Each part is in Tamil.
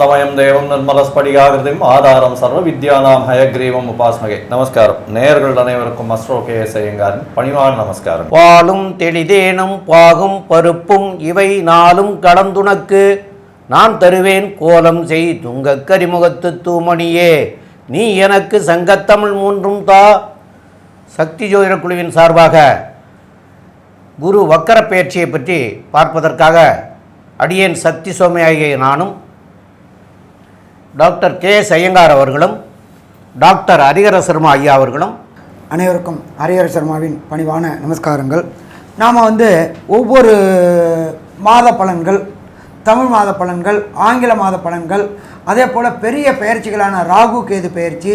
ஆனந்தமயம் தேவம் நிர்மலஸ்படிகாகிருதிம் ஆதாரம் சர்வ வித்யானாம் ஹயக்ரீவம் உபாஸ்மகே. நமஸ்காரம். நேர்கள் அனைவருக்கும் அஸ்ரோ கே எஸ் ஐயங்காரின் பணிவான நமஸ்காரம். பாலும் தெளிதேனும் பாகும் பருப்பும் இவை நாளும் கடந்துனக்கு நான் தருவேன் கோலம் செய் துங்கக் கரிமுகத்து தூமணியே. நீ எனக்கு சங்கத்தமிழ் மூன்றும் தா. சக்தி ஜோதிட குழுவின் சார்பாக குரு வக்கர பயிற்சியை பற்றி பார்ப்பதற்காக அடியேன் சக்தி சோமையாகிய நானும் டாக்டர் கே எஸ் ஐயங்கார் அவர்களும் டாக்டர் ஹரிஹர சர்மா ஐயா அவர்களும். அனைவருக்கும் ஹரிஹர சர்மாவின் பணிவான நமஸ்காரங்கள். நாம் வந்து ஒவ்வொரு மாத பலன்கள் தமிழ் மாத பலன்கள் ஆங்கில மாத பலன்கள் அதே போல் பெரிய பயிற்சிகளான ராகு கேது பயிற்சி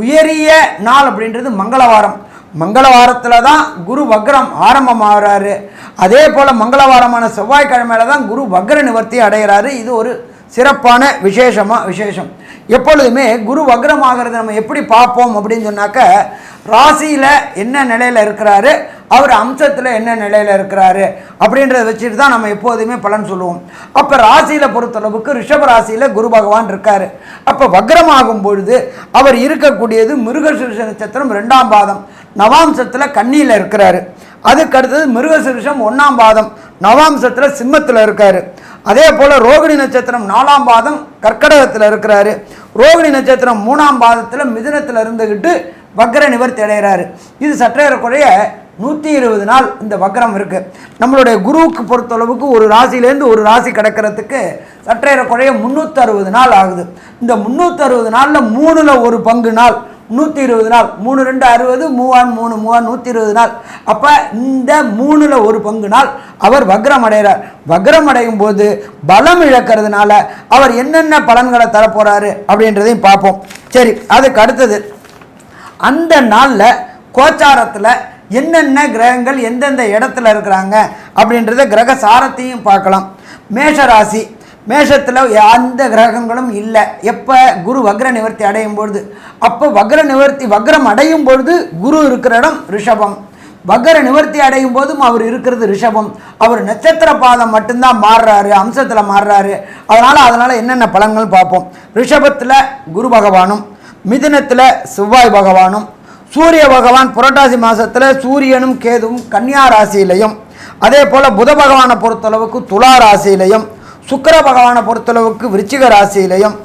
உயரிய நாள் அப்படின்றது மங்களவாரம். மங்களவாரத்தில் தான் குரு வக்ரம் ஆரம்பமாகிறாரு. அதே போல் மங்களவாரமான செவ்வாய்க்கிழமையில தான் குரு வக்ர நிவர்த்தி அடைகிறாரு இது ஒரு சிறப்பான விசேஷமாக விசேஷம். எப்பொழுதுமே குரு வக்ரம் நம்ம எப்படி பார்ப்போம் அப்படின்னு சொன்னாக்க ராசியில் என்ன நிலையில் இருக்கிறாரு? அவர் அம்சத்தில் என்ன நிலையில் இருக்கிறாரு அப்படின்றத வச்சுட்டு தான் நம்ம எப்போதுமே பலன் சொல்லுவோம். அப்போ ராசியில் பொறுத்தளவுக்கு ரிஷப ராசியில் குரு பகவான் இருக்கார். அப்போ வக்ரமாகும் பொழுது அவர் இருக்கக்கூடியது மிருகசுருஷ நட்சத்திரம் ரெண்டாம் பாதம். நவாம்சத்தில் கன்னியில் இருக்கிறாரு. அதுக்கு அடுத்தது மிருகசிருஷம் ஒன்றாம் பாதம். நவாம்சத்தில் சிம்மத்தில் இருக்கார். அதே போல் ரோகிணி நட்சத்திரம் நாலாம் பாதம் கர்க்கடகத்தில் இருக்கிறாரு. ரோகிணி நட்சத்திரம் மூணாம் பாதத்தில் மிதுனத்தில் இருந்துக்கிட்டு வக்ர நிவர்த்தி அடைகிறாரு இது சற்றேறக்குறைய நூற்றி இருபது நாள் இந்த வக்கரம் இருக்குது நம்மளுடைய குருவுக்கு பொறுத்தளவுக்கு ஒரு ராசியிலேருந்து ஒரு ராசி கிடக்கிறதுக்கு சற்றேறக்குறைய முந்நூற்றி அறுபது நாள் ஆகுது. இந்த முந்நூற்றறுபது நாளில் மூணில் ஒரு பங்கு நாள். நூற்றி இருபது நாள். மூணு ரெண்டு அறுபது மூவான் மூணு மூவான் நூற்றி இருபது நாள். அப்போ இந்த மூணில் ஒரு பங்கு நாள் அவர் வக்ரம் அடைகிறார். வக்ரம் அடையும் போது பலம் இழக்கிறதுனால அவர் என்னென்ன பலன்களை தரப்போகிறாரு அப்படின்றதையும் பார்ப்போம். சரி அதுக்கு அடுத்தது. அந்த நாளில் கோச்சாரத்தில் என்னென்ன கிரகங்கள் எந்தெந்த இடத்துல இருக்கிறாங்க அப்படின்றத கிரக சாரத்தையும் பார்க்கலாம். மேஷராசி மேஷத்தில் எந்த கிரகங்களும் இல்லை. எப்போ குரு வக்ர நிவர்த்தி அடையும் பொழுது? அப்போ வக்ர நிவர்த்தி வக்ரம் அடையும் பொழுது குரு இருக்கிற இடம் ரிஷபம். வக்ர நிவர்த்தி அடையும் போதும் அவர் இருக்கிறது ரிஷபம். அவர் நட்சத்திர பாதம் மட்டும்தான் மாறுறாரு அம்சத்தில் மாறுறாரு. அதனால் அதனால் என்னென்ன பலன்கள் பார்ப்போம்? ரிஷபத்தில் குரு பகவானும் மிதுனத்தில் செவ்வாய் பகவானும் சூரிய பகவான் புரட்டாசி மாதத்தில் சூரியனும் கேதுவும் கன்னியா ராசியிலையும். அதே போல் புத பகவானை பொறுத்தளவுக்கு துலா ராசியிலையும் சுக்கர பகவானை பொறுத்தளவுக்கு விருச்சிக ராசியிலையும்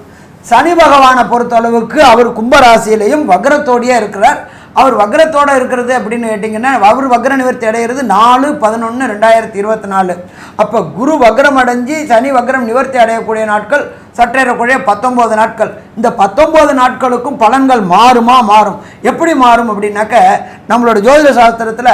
சனி பகவானை பொறுத்தளவுக்கு அவர் கும்ப ராசியிலையும் வக்ரத்தோடையே இருக்கிறார். அவர் வக்ரத்தோடு இருக்கிறது அப்படின்னு கேட்டிங்கன்னா அவர் வக்ர நிவர்த்தி அடைகிறது நாலு பதினொன்று ரெண்டாயிரத்தி இருபத்தி நாலு. அப்போ குரு வக்ரம் அடைஞ்சு சனி வக்ரம் நிவர்த்தி அடையக்கூடிய நாட்கள் சற்றேறக்குறைய பத்தொம்போது நாட்கள். இந்த பத்தொம்போது நாட்களுக்கும் பலன்கள் மாறுமா மாறும்? எப்படி மாறும் அப்படின்னாக்க நம்மளோட ஜோதிட சாஸ்திரத்தில்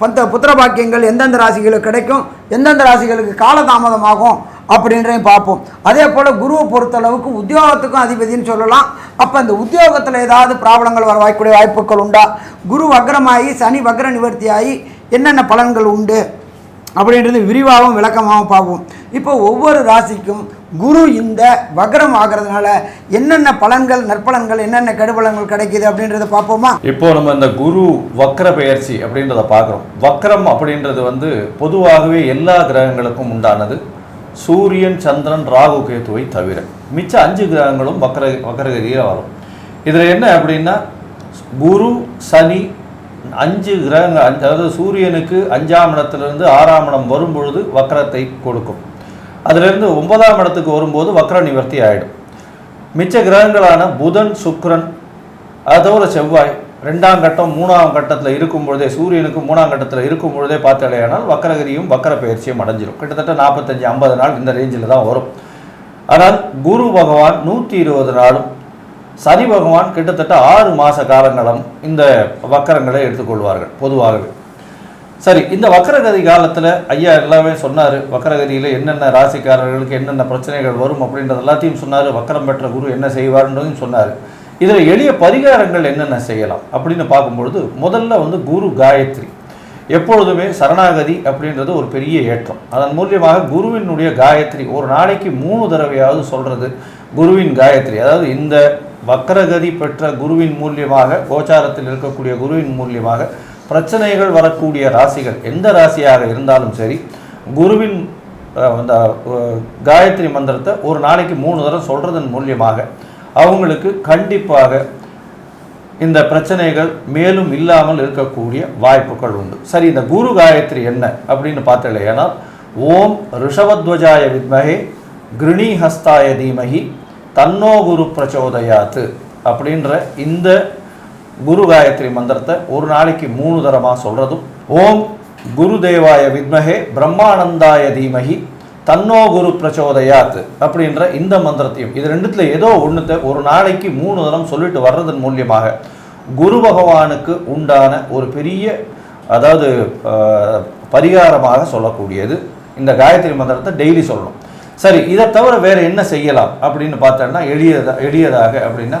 பந்த புத்திர பாக்கியங்கள் எந்தெந்த ராசிகளுக்கு கிடைக்கும் எந்தெந்த ராசிகளுக்கு காலதாமதமாகும் அப்படின்றதையும் பார்ப்போம். அதே போல் குருவை பொறுத்தளவுக்கு உத்தியோகத்துக்கும் அதிபதினு சொல்லலாம். அப்போ இந்த உத்தியோகத்தில் ஏதாவது ப்ராப்ளங்கள் வர வாய்க்கூடிய வாய்ப்புகள் உண்டா? குரு வக்ரமாகி சனி வக்ர நிவர்த்தியாகி என்னென்ன பலன்கள் உண்டு? அப்படின்றது விரிவாகவும் விளக்கமாகவும் பார்ப்போம். இப்போ ஒவ்வொரு ராசிக்கும் குரு இந்த வக்ரம் ஆகிறதுனால என்னென்ன பலன்கள் நற்பலன்கள் என்னென்ன கெடுபலன்கள் கிடைக்குது அப்படின்றத பார்ப்போமா? இப்போ நம்ம இந்த குரு வக்ர பெயர்ச்சி அப்படின்றத பார்க்குறோம். வக்ரம் அப்படின்றது வந்து பொதுவாகவே எல்லா கிரகங்களுக்கும் உண்டானது. சூரியன் சந்திரன் ராகு கேத்துவை தவிர மிச்ச அஞ்சு கிரகங்களும் வக்ர வக்ரகதியில் வரும். இதில் என்ன அப்படின்னா குரு சனி அஞ்சு கிரகங்கள் அஞ்சு- அதாவது சூரியனுக்கு அஞ்சாம் இடத்துலேருந்து ஆறாம் இடம் வரும்பொழுது வக்ரத்தை கொடுக்கும். அதிலிருந்து ஒன்பதாம் இடத்துக்கு வரும்போது வக்ர நிவர்த்தி ஆகிடும் மிச்ச கிரகங்களான புதன் சுக்ரன் அதோட செவ்வாய் ரெண்டாம் கட்டம் மூணாம் கட்டத்தில் இருக்கும் பொழுதே சூரியனுக்கு மூணாம் கட்டத்தில் இருக்கும் பொழுதே பார்த்தாலேயானால் வக்கரகதியும் வக்கர பயிற்சியும் அடைஞ்சிரும். கிட்டத்தட்ட நாற்பத்தஞ்சு ஐம்பது நாள் இந்த ரேஞ்சில் தான் வரும். ஆனால் குரு பகவான் நூற்றி இருபது நாளும் சனி பகவான் கிட்டத்தட்ட ஆறு மாத காலங்களும் இந்த வக்கரங்களை எடுத்துக்கொள்வார்கள் பொதுவாகவே. சரி இந்த வக்கரகதி காலத்தில் ஐயா எல்லாமே சொன்னார் வக்கரகதியில் என்னென்ன ராசிக்காரர்களுக்கு என்னென்ன பிரச்சனைகள் வரும் அப்படின்றது எல்லாத்தையும் சொன்னார் வக்கரம் பெற்ற குரு என்ன செய்வார்ன்றதையும் சொன்னார். இதில் எளிய பரிகாரங்கள் என்னென்ன செய்யலாம் அப்படின்னு பார்க்கும்பொழுது முதல்ல வந்து குரு காயத்ரி. எப்பொழுதுமே சரணாகதி அப்படின்றது ஒரு பெரிய ஏற்றம். அதன் மூலியமாக குருவினுடைய காயத்ரி ஒரு நாளைக்கு மூணு தடவையாவது சொல்கிறது குருவின் காயத்ரி. அதாவது இந்த வக்கரகதி பெற்ற குருவின் மூலியமாக கோச்சாரத்தில் இருக்கக்கூடிய குருவின் மூலியமாக பிரச்சனைகள் வரக்கூடிய ராசிகள் எந்த ராசியாக இருந்தாலும் சரி குருவின் அந்த காயத்ரி மந்திரத்தை ஒரு நாளைக்கு மூணு தடவை சொல்கிறதன் மூலியமாக அவங்களுக்கு கண்டிப்பாக இந்த பிரச்சனைகள் மேலும் இல்லாமல் இருக்கக்கூடிய வாய்ப்புகள் உண்டு. சரி இந்த குரு காயத்ரி என்ன அப்படின்னு பார்த்தலையானால் ஓம் ரிஷவத்வஜாய வித்மகே கிருணிஹஸ்தாய தீமகி தன்னோ குரு பிரச்சோதயாத்து அப்படின்ற இந்த குரு காயத்ரி மந்திரத்தை ஒரு நாளைக்கு மூணு தரமாக சொல்கிறதும் ஓம் குருதேவாய வித்மகே பிரம்மானந்தாய தீமகி தன்னோ குரு பிரச்சோதயாத் அப்படின்ற இந்த மந்திரத்தையும் இது ரெண்டுத்தில் ஏதோ ஒன்றுத்த ஒரு நாளைக்கு மூணு தரம் சொல்லிட்டு வர்றதன் மூலியமாக குரு பகவானுக்கு உண்டான ஒரு பெரிய அதாவது பரிகாரமாக சொல்லக்கூடியது. இந்த காயத்ரி மந்திரத்தை டெய்லி சொல்லணும். சரி இதை தவிர வேறு என்ன செய்யலாம் அப்படின்னு பார்த்தோன்னா எளியதா எளியதாக அப்படின்னா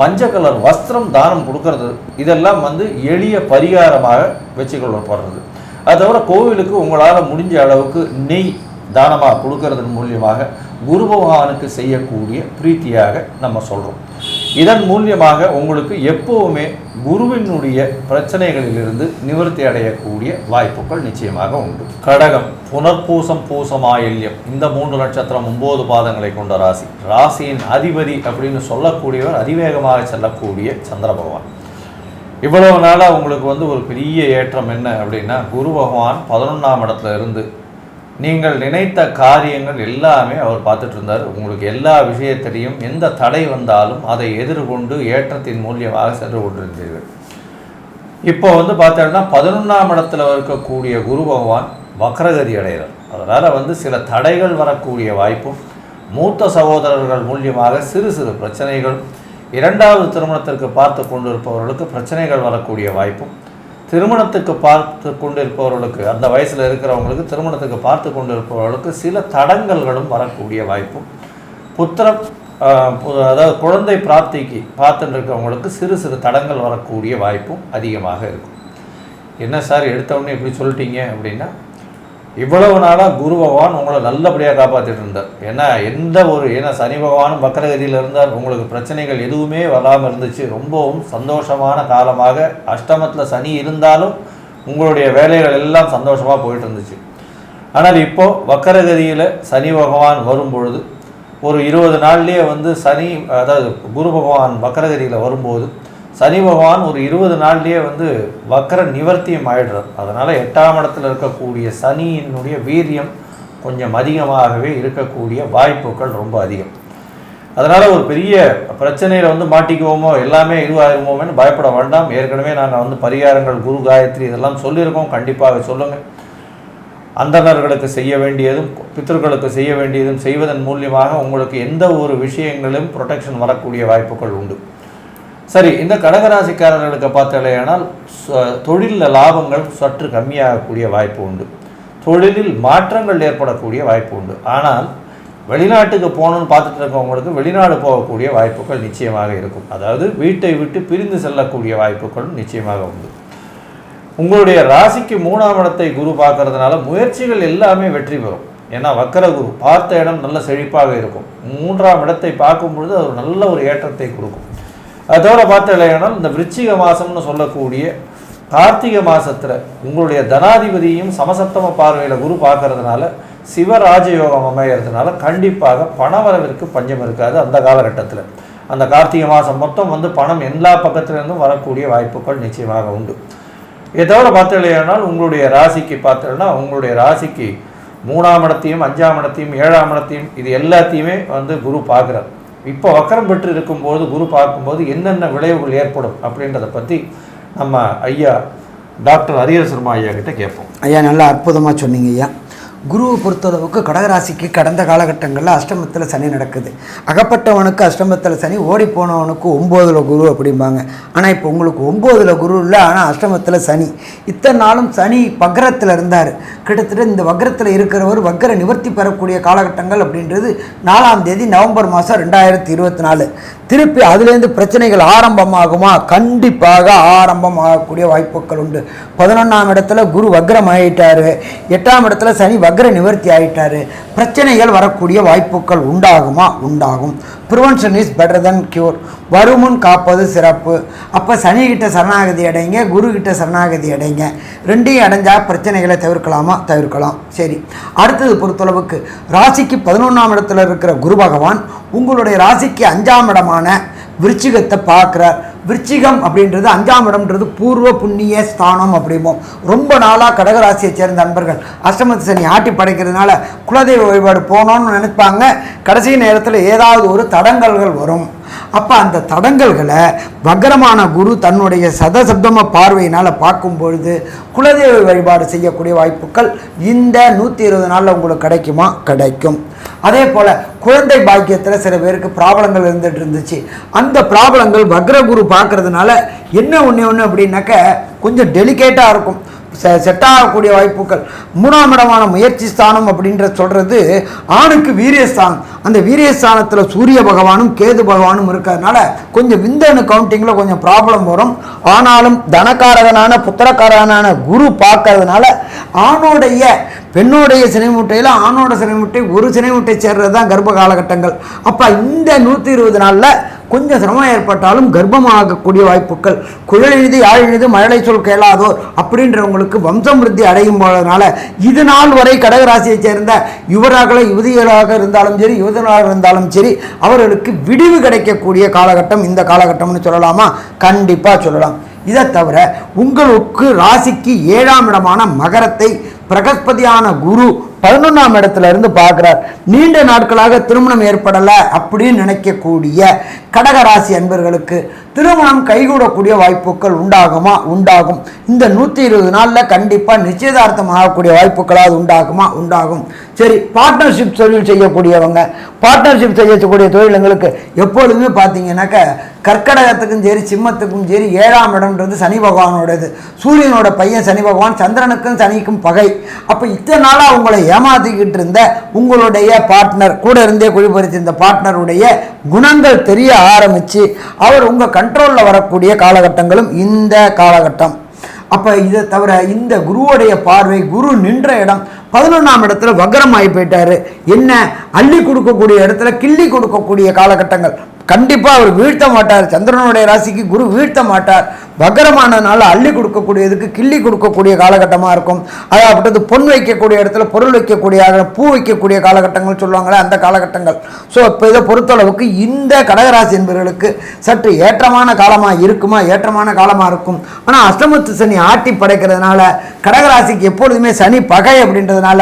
மஞ்சள் கலர் வஸ்திரம் தானம் கொடுக்கறது இதெல்லாம் வந்து எளிய பரிகாரமாக வச்சுக்கொள்ளப்படுறது. அது தவிர கோவிலுக்கு உங்களால் முடிஞ்ச அளவுக்கு நெய் தானமாக கொடுக்கறதன் மூலியமாக குரு பகவானுக்கு செய்யக்கூடிய பிரீத்தியாக நம்ம சொல்கிறோம் இதன் மூலியமாக உங்களுக்கு எப்போவுமே குருவினுடைய பிரச்சனைகளிலிருந்து நிவர்த்தி அடையக்கூடிய வாய்ப்புகள் நிச்சயமாக உண்டு. கடகம் புனர்பூசம் பூசமாயில்யம் இந்த மூன்று நட்சத்திரம் ஒன்பது பாதங்களை கொண்ட ராசி. ராசியின் அதிபதி அப்படின்னு சொல்லக்கூடியவர் அதிவேகமாக செல்லக்கூடிய சந்திர பகவான். இவ்வளவு நாளாக உங்களுக்கு வந்து ஒரு பெரிய ஏற்றம் என்ன அப்படின்னா குரு பகவான் பதினொன்றாம் இடத்துல இருந்து நீங்கள் நினைத்த காரியங்கள் எல்லாமே அவர் பார்த்துட்டு இருந்தார். உங்களுக்கு எல்லா விஷயத்திலையும் எந்த தடை வந்தாலும் அதை எதிர்கொண்டு ஏற்றத்தின் மூலியமாக சென்று கொண்டிருந்தீர்கள். இப்போ வந்து பார்த்தோம்னா பதினொன்றாம் இடத்துல இருக்கக்கூடிய குரு பகவான் வக்ரகதி அடைகிறார். அதனால் வந்து சில தடைகள் வரக்கூடிய வாய்ப்பும் மூத்த சகோதரர்கள் மூலியமாக சிறு சிறு பிரச்சனைகள் இரண்டாவது திருமணத்திற்கு பார்த்து கொண்டிருப்பவர்களுக்கு பிரச்சனைகள் வரக்கூடிய வாய்ப்பும் திருமணத்துக்கு பார்த்து கொண்டிருப்பவர்களுக்கு அந்த வயசில் இருக்கிறவங்களுக்கு திருமணத்துக்கு பார்த்து கொண்டிருப்பவர்களுக்கு சில தடங்கல்களும் வரக்கூடிய வாய்ப்பும். புத்திரம் அதாவது குழந்தை பிராப்திக்கு பார்த்துட்டு இருக்கவங்களுக்கு சிறு சிறு தடங்கள் வரக்கூடிய வாய்ப்பும் அதிகமாக இருக்கும். என்ன சார் எடுத்தவொடனே இப்படி சொல்லிட்டீங்க அப்படின்னா இவ்வளவு நாளாக குரு பகவான் உங்களை நல்லபடியாக காப்பாற்றிட்டு இருந்தார். ஏன்னா எந்த ஒரு ஏன்னா சனி பகவானும் வக்கரகதியில் இருந்தார். உங்களுக்கு பிரச்சனைகள் எதுவுமே வராமல் இருந்துச்சு. ரொம்பவும் சந்தோஷமான காலமாக அஷ்டமத்தில் சனி இருந்தாலும் உங்களுடைய வேலைகள் எல்லாம் சந்தோஷமாக போயிட்டு இருந்துச்சு. ஆனால் இப்போது வக்கரகதியில் சனி பகவான் வரும் பொழுது ஒரு இருபது நாள்லேயே வந்து சனி அதாவது குரு பகவான் வக்கரகதியில் வரும்போது சனி பகவான் ஒரு இருபது நாள்லேயே வந்து வக்கர நிவர்த்தியம் ஆயிடுறார். அதனால் எட்டாம் இடத்துல இருக்கக்கூடிய சனியினுடைய வீரியம் கொஞ்சம் அதிகமாகவே இருக்கக்கூடிய வாய்ப்புகள் ரொம்ப அதிகம். அதனால் ஒரு பெரிய பிரச்சனையில் வந்து மாட்டிக்குவோமோ எல்லாமே இதுவாகுமோன்னு பயப்பட வேண்டாம். ஏற்கனவே நாங்கள் வந்து பரிகாரங்கள் குரு காயத்ரி இதெல்லாம் சொல்லியிருக்கோம். கண்டிப்பாக சொல்லுங்கள் அந்தணர்களுக்கு செய்ய வேண்டியதும் பித்தர்களுக்கு செய்ய வேண்டியதும் செய்வதன் மூலியமாக உங்களுக்கு எந்த ஒரு விஷயங்களிலும் ப்ரொடெக்ஷன் வரக்கூடிய வாய்ப்புகள் உண்டு. சரி இந்த கடகராசிக்காரர்களுக்கு பார்த்தாலேயானால் தொழிலில் லாபங்கள் சற்று கம்மியாகக்கூடிய வாய்ப்பு உண்டு. தொழிலில் மாற்றங்கள் ஏற்படக்கூடிய வாய்ப்பு உண்டு. ஆனால் வெளிநாட்டுக்கு போகணும்னு பார்த்துட்டு இருக்கவங்களுக்கு வெளிநாடு போகக்கூடிய வாய்ப்புகள் நிச்சயமாக இருக்கும். அதாவது வீட்டை விட்டு பிரிந்து செல்லக்கூடிய வாய்ப்புகளும் நிச்சயமாக உண்டு. உங்களுடைய ராசிக்கு மூணாம் இடத்தை குரு பார்க்கறதுனால முயற்சிகள் எல்லாமே வெற்றி பெறும். ஏன்னா வக்கர குரு பார்த்த இடம் நல்ல செழிப்பாக இருக்கும். மூன்றாம் இடத்தை பார்க்கும் பொழுது அது ஒரு நல்ல ஒரு ஏற்றத்தை கொடுக்கும். அதோட பார்த்தீங்கன்னா இந்த விருச்சிக மாசம்னு சொல்லக்கூடிய கார்த்திகை மாசத்துல உங்களுடைய தனாதிபதியும் சமசத்தம பார்வையில குரு பார்க்கறதுனால சிவராஜயோகம் அமையறதுனால கண்டிப்பாக பணவரவிற்கு பஞ்சம் இருக்காது அந்த காலகட்டத்தில். அந்த கார்த்திகை மாதம் மொத்தம் வந்து பணம் எல்லா பக்கத்துலேருந்தும் வரக்கூடிய வாய்ப்புகள் நிச்சயமாக உண்டு. இதோட பார்த்தீங்கன்னா உங்களுடைய ராசிக்கு பார்த்தோம்னா உங்களுடைய ராசிக்கு மூணாம் இடத்தையும் அஞ்சாம் இடத்தையும் ஏழாம் இடத்தையும் இது எல்லாத்தையுமே வந்து குரு பார்க்குறார். இப்போ வக்கரம் பெற்று இருக்கும்போது குரு பார்க்கும்போது என்னென்ன விளைவுகள் ஏற்படும் அப்படின்றத பற்றி நம்ம ஐயா டாக்டர் ஹரியர் சர்மா ஐயா கிட்ட கேட்போம். ஐயா நல்லா அற்புதமாக சொன்னீங்க ஐயா. குருவை பொறுத்தளவுக்கு கடகராசிக்கு கடந்த காலகட்டங்களில் அஷ்டமத்தில் சனி நடக்குது. அகப்பட்டவனுக்கு அஷ்டமத்தில் சனி ஓடி போனவனுக்கு ஒம்போதில் குரு அப்படிம்பாங்க. ஆனால் இப்போ உங்களுக்கு ஒம்போதில் குரு இல்லை ஆனால் அஷ்டமத்தில் சனி. இத்தனை நாளும் சனி வக்ரத்தில் இருந்தார். கிட்டத்தட்ட இந்த வக்ரத்தில் இருக்கிறவர் வக்ர நிவர்த்தி பெறக்கூடிய காலகட்டங்கள் அப்படின்றது நாலாம் தேதி நவம்பர் மாதம் ரெண்டாயிரத்தி இருபத்தி நாலு. திருப்பி அதுலேருந்து பிரச்சனைகள் ஆரம்பமாகுமா? கண்டிப்பாக ஆரம்பமாகக்கூடிய வாய்ப்புகள் உண்டு. பதினொன்றாம் இடத்துல குரு வக்ரம் ஆகிட்டார் எட்டாம் இடத்துல சனி வக்ர நிவர்த்தி ஆகிட்டாரு பிரச்சனைகள் வரக்கூடிய வாய்ப்புகள் உண்டாகுமா? உண்டாகும். Prevention is better than cure வருமுன் காப்பது சிறப்பு. அப்போ சனிக்கிட்ட சரணாகதி அடைங்க குரு கிட்ட சரணாகதி அடைங்க. ரெண்டையும் அடைஞ்சால் பிரச்சனைகளை தவிர்க்கலாமா? தவிர்க்கலாம். சரி. அடுத்தது பொறுத்தளவுக்கு ராசிக்கு பதினொன்றாம் இடத்துல இருக்கிற குரு பகவான் உங்களுடைய ராசிக்கு அஞ்சாம் இடமான விருச்சிகத்தை பார்க்குறார். விருச்சிகம் அப்படின்றது அஞ்சாம் இடம்ன்றது பூர்வ புண்ணிய ஸ்தானம் அப்படிம்போம். ரொம்ப நாளாக கடகராசியை சேர்ந்த நண்பர்கள் அஷ்டமத்து சனி ஆட்டி படைக்கிறதுனால குலதெய்வ வழிபாடு போகணும்னு நினைப்பாங்க. கடைசி நேரத்தில் ஏதாவது ஒரு தடங்கல்கள் வரும். அப்போ அந்த தடங்கல்களை வக்கரமான குரு தன்னுடைய சதசப்தம பார்வையினால் பார்க்கும் பொழுது குலதெய்வ வழிபாடு செய்யக்கூடிய வாய்ப்புகள் இந்த நூற்றி இருபது நாளில் உங்களுக்கு கிடைக்குமா? கிடைக்கும். அதே போல் குழந்தை பாக்கியத்தில் சில பேருக்கு ப்ராப்ளங்கள் இருந்துகிட்டு இருந்துச்சு. அந்த ப்ராப்ளங்கள் வக்ரகுரு பார்க்குறதுனால என்ன ஒன்று ஒன்று அப்படின்னாக்க கொஞ்சம் டெலிகேட்டாக இருக்கும். செட் ஆகக்கூடிய வாய்ப்புகள். மூணாம் இடமான முயற்சி ஸ்தானம் அப்படின்ற சொல்கிறது ஆணுக்கு வீரியஸ்தானம். அந்த வீரியஸ்தானத்தில் சூரிய பகவானும் கேது பகவானும் இருக்கிறதுனால கொஞ்சம் விந்தணு கவுண்டிங்கில் கொஞ்சம் ப்ராப்ளம் வரும். ஆனாலும் தனக்காரகனான புத்திரக்காரகனான குரு பார்க்கறதுனால ஆணுடைய பெண்ணுடைய சினைமுட்டையில் ஆணோட சினைமுட்டை ஒரு சினைமுட்டை சேர்றது தான் கர்ப்ப காலகட்டங்கள். அப்போ இந்த நூற்றி இருபது நாளில் கொஞ்சம் சிரமம் ஏற்பட்டாலும் கர்ப்பமாகக்கூடிய வாய்ப்புகள். குழலினிது யாழினிது மழலை சொல் கேளாதோர் அப்படின்றவங்களுக்கு வம்சம் விருத்தி அடையும் போதனால இது நாள் வரை கடகராசியைச் சேர்ந்த யுவராக யுவதிகளாக இருந்தாலும் சரி யுவதனாக இருந்தாலும் சரி அவர்களுக்கு விடிவு கிடைக்கக்கூடிய காலகட்டம் இந்த காலகட்டம்னு சொல்லலாமா? கண்டிப்பாக சொல்லலாம். இதை தவிர உங்களுக்கு ராசிக்கு ஏழாம் இடமான மகரத்தை பிரகஸ்பதியான குரு பதினொன்றாம் இடத்துல இருந்து பார்க்குறார். நீண்ட நாட்களாக திருமணம் ஏற்படலை அப்படின்னு நினைக்கக்கூடிய கடகராசி அன்பர்களுக்கு திருமணம் கைகூடக்கூடிய வாய்ப்புகள் உண்டாகுமா? உண்டாகும். இந்த நூற்றி இருபது நாளில் கண்டிப்பாக நிச்சயதார்த்தம் ஆகக்கூடிய வாய்ப்புகளாவது உண்டாகுமா? உண்டாகும். சரி பார்ட்னர்ஷிப் தொழில் செய்யக்கூடியவங்க பார்ட்னர்ஷிப் செய்யக்கூடிய தொழிலுங்களுக்கு எப்பொழுதுமே பார்த்தீங்கன்னாக்க கர்க்கடகத்துக்கும் சரி சிம்மத்துக்கும் சரி ஏழாம் இடம்ன்றது சனி பகவானோடது. சூரியனோட பையன் சனி பகவான் சந்திரனுக்கும் சனிக்கும் பகை. அப்போ இத்தனை நாளாக உங்களை ஏமாத்திக்கிட்டு இருந்த உங்களுடைய பார்ட்னர் கூட இருந்தே குழிபறிச்சிருந்த பார்ட்னருடைய குணங்கள் தெரிய ஆரம்பித்து அவர் உங்கள் கண்ட்ரோலில் வரக்கூடிய காலகட்டங்களும் இந்த காலகட்டம். அப்போ இதை தவிர இந்த குருவுடைய பார்வை குரு நின்ற இடம் பதினொன்றாம் இடத்துல வக்கரமாகி போயிட்டாரு. என்ன? அள்ளி கொடுக்கக்கூடிய இடத்துல கிள்ளி கொடுக்கக்கூடிய காலகட்டங்கள். கண்டிப்பாக அவர் வீழ்த்த மாட்டார். சந்திரனுடைய ராசிக்கு குரு வீழ்த்த மாட்டார். வக்கரமானதுனால அள்ளி கொடுக்கக்கூடியதுக்கு கிள்ளி கொடுக்கக்கூடிய காலகட்டமாக இருக்கும். அதாவது பொன் வைக்கக்கூடிய இடத்துல பொருள் வைக்கக்கூடிய பூ வைக்கக்கூடிய காலகட்டங்கள் சொல்லுவாங்களே அந்த காலகட்டங்கள். ஸோ இப்போ இதை பொறுத்தளவுக்கு இந்த கடகராசி என்பவர்களுக்கு சற்று ஏற்றமான காலமாக இருக்குமா? ஏற்றமான காலமாக இருக்கும். ஆனால் அஷ்டமத்து சனி ஆட்டி படைக்கிறதுனால கடகராசிக்கு எப்பொழுதுமே சனி பகை அப்படின்றதுனால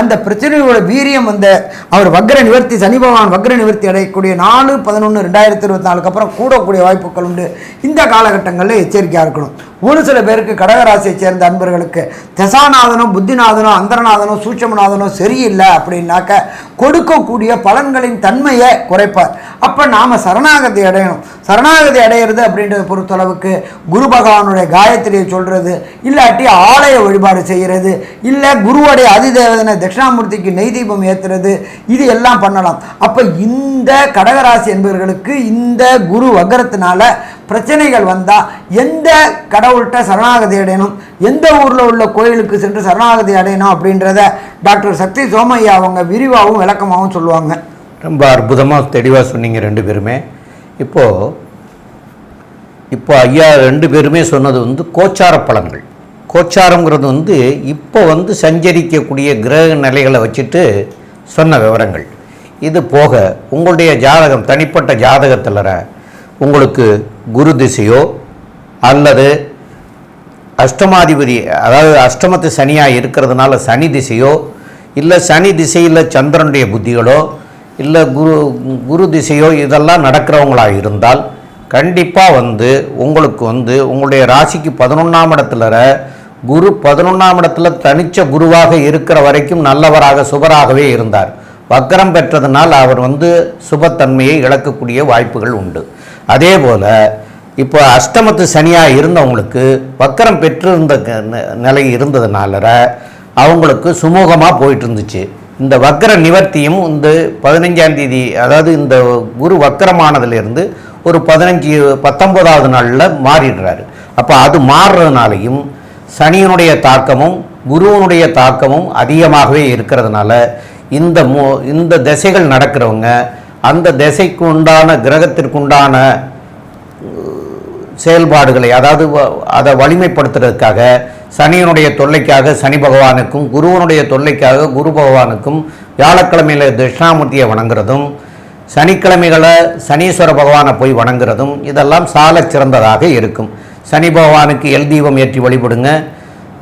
அந்த பிரச்சனையோட வீரியம் வந்து அவர் வக்ர நிவர்த்தி சனி பகவான் வக்ர நிவர்த்தி அடையக்கூடிய நாலு பதினொன்று ரெண்டாயிரத்தி இருபத்தி நாலுக்கு அப்புறம் கூடக்கூடிய வாய்ப்புகள் உண்டு. இந்த காலகட்டங்களில் எச்சரிக்கையாக இருக்கணும். ஒரு சில பேருக்கு கடகராசியை சேர்ந்த அன்பர்களுக்கு திசாநாதனும் புத்திநாதனும் அந்தரநாதனும் சூட்சமநாதனும் சரியில்லை அப்படின்னாக்க கொடுக்கக்கூடிய பலன்களின் தன்மையை குறைப்பார். அப்போ நாம் சரணாகதி அடையணும். சரணாகதி அடையிறது அப்படின்றத பொறுத்தளவுக்கு குரு பகவானுடைய காயத்திரியை சொல்கிறது இல்லாட்டி ஆலய வழிபாடு செய்கிறது இல்லை குருவோடைய அதிதேவதனை தட்சிணாமூர்த்திக்கு நெய் தீபம் ஏற்றுறது இது எல்லாம் பண்ணலாம். அப்போ இந்த கடகராசி என்பவர்களுக்கு இந்த குரு வக்கரத்தினால பிரச்சனைகள் வந்தால் எந்த கடவுள்கிட்ட சரணாகதி அடையணும். எந்த ஊரில் உள்ள கோயிலுக்கு சென்று சரணாகதி அடையணும் அப்படின்றத டாக்டர் சக்தி சோமையா அவங்க விரிவாகவும் விளக்கமாகவும் சொல்லுவாங்க. ரொம்ப அற்புதமாக தெளிவாக சொன்னீங்க ரெண்டு பேருமே. இப்போது இப்போ ஐயா ரெண்டு பேருமே சொன்னது வந்து கோச்சார பலன்கள். கோச்சாரங்கிறது வந்து இப்போ வந்து சஞ்சரிக்கக்கூடிய கிரக நிலைகளை வச்சுட்டு சொன்ன விவரங்கள். இது போக உங்களுடைய ஜாதகம் தனிப்பட்ட ஜாதகத்தில் உங்களுக்கு குரு திசையோ அல்லது அஷ்டமாதிபதி அதாவது அஷ்டமத்து சனியாக இருக்கிறதுனால சனி திசையோ இல்லை சனி திசையில் சந்திரனுடைய புத்திகளோ இல்லை குரு குரு திசையோ இதெல்லாம் நடக்கிறவங்களாக இருந்தால் கண்டிப்பாக வந்து உங்களுக்கு வந்து உங்களுடைய ராசிக்கு பதினொன்றாம் இடத்துல குரு பதினொன்றாம் இடத்துல தனிச்ச குருவாக இருக்கிற வரைக்கும் நல்லவராக சுபராகவே இருந்தார். வக்கரம் பெற்றதுனால் அவர் வந்து சுபத்தன்மையை இழக்கக்கூடிய வாய்ப்புகள் உண்டு. அதே போல் இப்போ அஷ்டமத்து சனியாக இருந்தவங்களுக்கு வக்கரம் பெற்றிருந்த க- நிலை இருந்ததுனால அவங்களுக்கு சுமூகமாக போயிட்டு இருந்துச்சு இந்த வக்கர நிவர்த்தியும் இந்த பதினஞ்சாம் தேதி அதாவது இந்த குரு வக்கரமானதுலேருந்து ஒரு பதினஞ்சு பத்தொம்போதாவது நாளில் மாறிடுறாரு. அப்போ அது மாறுறதுனாலையும் சனியினுடைய தாக்கமும் குருவனுடைய தாக்கமும் அதிகமாகவே இருக்கிறதுனால இந்த மு இந்த திசைகள் நடக்கிறவங்க அந்த திசைக்கு உண்டான கிரகத்திற்குண்டான செயல்பாடுகளை அதாவது வ- அதை வலிமைப்படுத்துறதுக்காக சனியினுடைய தொல்லைக்காக சனி பகவானுக்கும் குருவனுடைய தொல்லைக்காக குரு பகவானுக்கும் வியாழக்கிழமையில் தட்சிணாமூர்த்தியை வணங்குறதும் சனிக்கிழமைகளை சனீஸ்வர பகவானை போய் வணங்குறதும் இதெல்லாம் சால சிறந்ததாக இருக்கும். சனி பகவானுக்கு எல் தீபம் ஏற்றி வழிபடுங்க.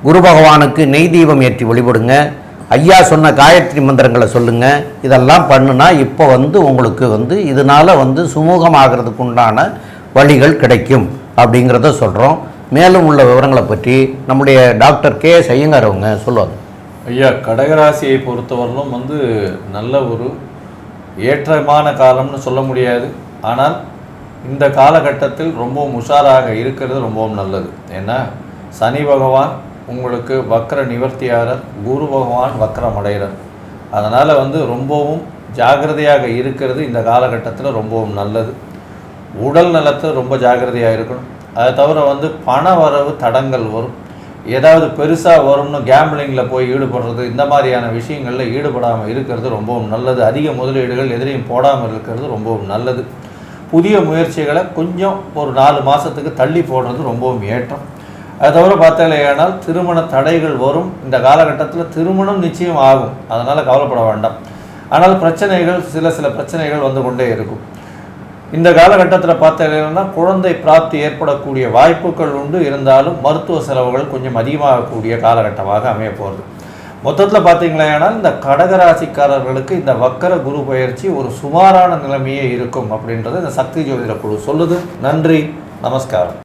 குரு பகவானுக்கு நெய் தீபம் ஏற்றி வழிபடுங்க. ஐயா சொன்ன காயத்ரி மந்திரங்களை சொல்லுங்க. இதெல்லாம் பண்ணுனா இப்போ வந்து உங்களுக்கு வந்து இதனால் வந்து சுமூகமாகிறதுக்கு உண்டான வழிகள் கிடைக்கும். அப்படிங்கிறத சொல்கிறோம் மேலும் உள்ள விவரங்களை பற்றி நம்முடைய டாக்டர் கே எஸ் ஐயங்கார் அவங்க சொல்லுவாங்க. ஐயா கடகராசியை பொறுத்தவரையிலும் வந்து நல்ல ஒரு ஏற்றமான காலம்னு சொல்ல முடியாது. ஆனால் இந்த காலகட்டத்தில் ரொம்பவும் உஷாராக இருக்கிறது ரொம்பவும் நல்லது. ஏன்னா சனி பகவான் உங்களுக்கு வக்ர நிவர்த்தியாரர் குரு பகவான் வக்ரம் அடைகிறார் அதனால் வந்து ரொம்பவும் ஜாக்கிரதையாக இருக்கிறது இந்த காலகட்டத்தில் ரொம்பவும் நல்லது. உடல் நலத்தில் ரொம்ப ஜாக்கிரதையாக இருக்கணும். அதை தவிர வந்து பண வரவு தடங்கள் வரும். ஏதாவது பெருசாக வரும்னு கேம்பிளிங்கில் போய் ஈடுபடுறது இந்த மாதிரியான விஷயங்களில் ஈடுபடாமல் இருக்கிறது ரொம்பவும் நல்லது. அதிக முதலீடுகள் எதிரையும் போடாமல் இருக்கிறது ரொம்பவும் நல்லது. புதிய முயற்சிகளை கொஞ்சம் ஒரு நாலு மாதத்துக்கு தள்ளி போடுறது ரொம்பவும் ஏற்றம். அதை தவிர பார்த்தாலேயானால் திருமண தடைகள் வரும். இந்த காலகட்டத்தில் திருமணம் நிச்சயம் ஆகும். அதனால் கவலைப்பட வேண்டாம். ஆனால் பிரச்சனைகள் சில சில பிரச்சனைகள் வந்து கொண்டே இருக்கும். இந்த காலகட்டத்தில் பார்த்தீங்கன்னா குழந்தை பிராப்தி ஏற்படக்கூடிய வாய்ப்புகள் உண்டு. இருந்தாலும் மருத்துவ செலவுகள் கொஞ்சம் அதிகமாகக்கூடிய காலகட்டமாக அமைய போகிறது மொத்தத்தில் பார்த்தீங்களேனால் இந்த கடகராசிக்காரர்களுக்கு இந்த வக்கர குரு பயிற்சி ஒரு சுமாரான நிலைமையே இருக்கும் அப்படின்றது இந்த சக்தி ஜோதிட குழு சொல்லுது. நன்றி நமஸ்காரம்.